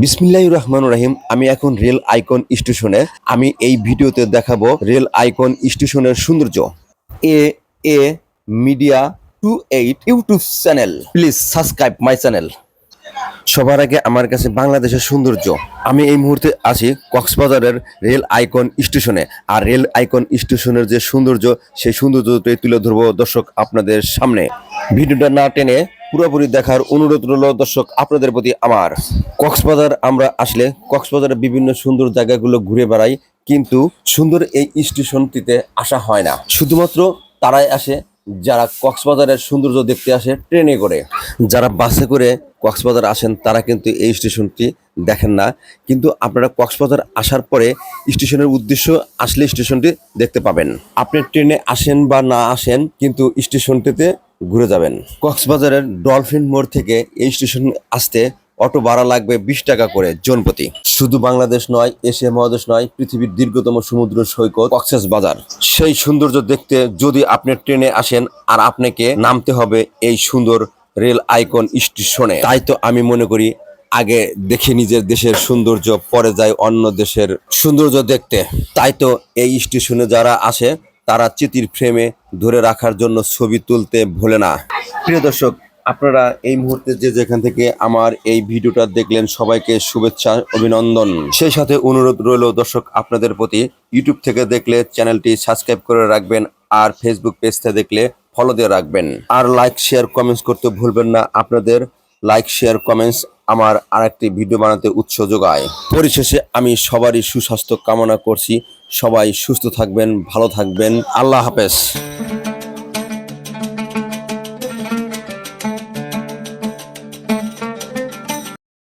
বিসমিল্লাহ রহমান রাহিম, আমি এখন রেল আইকন স্টেশনে, আমি এই ভিডিওতে দেখাবো রেল আইকন স্টেশনের সৌন্দর্য। A A media two eight YouTube channel, please subscribe my channel. সবার আগে আমার কাছে বাংলাদেশের সৌন্দর্য। আমি এই মুহূর্তে আছি কক্সবাজারের রেল আইকন স্টেশনে, আর রেল আইকন স্টেশনের যে সৌন্দর্য, সেই সৌন্দর্যটাই তুলে ধরবো দর্শক আপনাদের সামনে। ভিডিওটা না টেনে পুরোপুরি দেখার অনুরোধ রইল দর্শক, আপনাদের প্রতি আমার। কক্সবাজার আমরা আসলে কক্সবাজারের বিভিন্ন সুন্দর জায়গাগুলো ঘুরে বেড়াই, কিন্তু সুন্দর এই স্টেশনটিতে আসা হয় না। শুধুমাত্র তারাই আসে, যারা কক্সবাজারের সৌন্দর্য দেখতে আসে ট্রেনে করে। যারা বাসে করে কক্সবাজার আসেন, তারা কিন্তু এই স্টেশনটি দেখেন না। কিন্তু আপনারা কক্সবাজার আসার পরে স্টেশনের উদ্দেশ্য আসলে স্টেশনটি দেখতে পাবেন। আপনি ট্রেনে আসেন বা না আসেন, কিন্তু স্টেশনটিতে ঘুরে যাবেন। কক্সবাজারের ডলফিন মোড় থেকে এই স্টেশন আসতে অটো ভাড়া লাগবে বিশ টাকা করে জনপ্রতি শুধু বাংলাদেশ নয়, এশিয়া মহাদেশ নয়, পৃথিবীর দীর্ঘতম সমুদ্র সৈকত কক্সেস বাজার। সেই সৌন্দর্য দেখতে যদি আপনি ট্রেনে আসেন, আর আপনাকে নামতে হবে এই সুন্দর রেল আইকন স্টেশনে। তাই তো আমি মনে করি, আগে দেখে নিজের দেশের সৌন্দর্য, পরে যায় অন্য দেশের সৌন্দর্য দেখতে। তাই তো এই স্টেশনে যারা আসে তারা চিতির ফ্রেমে ধরে রাখার জন্য ছবি তুলতে ভোলে না। প্রিয় দর্শক, আপনারা এই মুহূর্তে যে যেখান থেকে আমার এই ভিডিওটা দেখলেন, সবাইকে শুভেচ্ছা, অভিনন্দন। সেই সাথে অনুরোধ রইল, দর্শক, আপনাদের প্রতি ইউটিউব থেকে দেখলে চ্যানেলটি সাবস্ক্রাইব করে রাখবেন আর ফেসবুক পেজটা দেখলে ফলো দিয়ে রাখবেন। আর লাইক, শেয়ার, কমেন্টস করতে ভুলবেন না। আপনাদের লাইক, শেয়ার, কমেন্টস আমার আরেকটি ভিডিও বানাতে উৎস যোগায় পরিশেষে আমি সবারই সুস্বাস্থ্য কামনা করছি। সবাই সুস্থ থাকবেন, ভালো থাকবেন। আল্লাহ হাফেজ।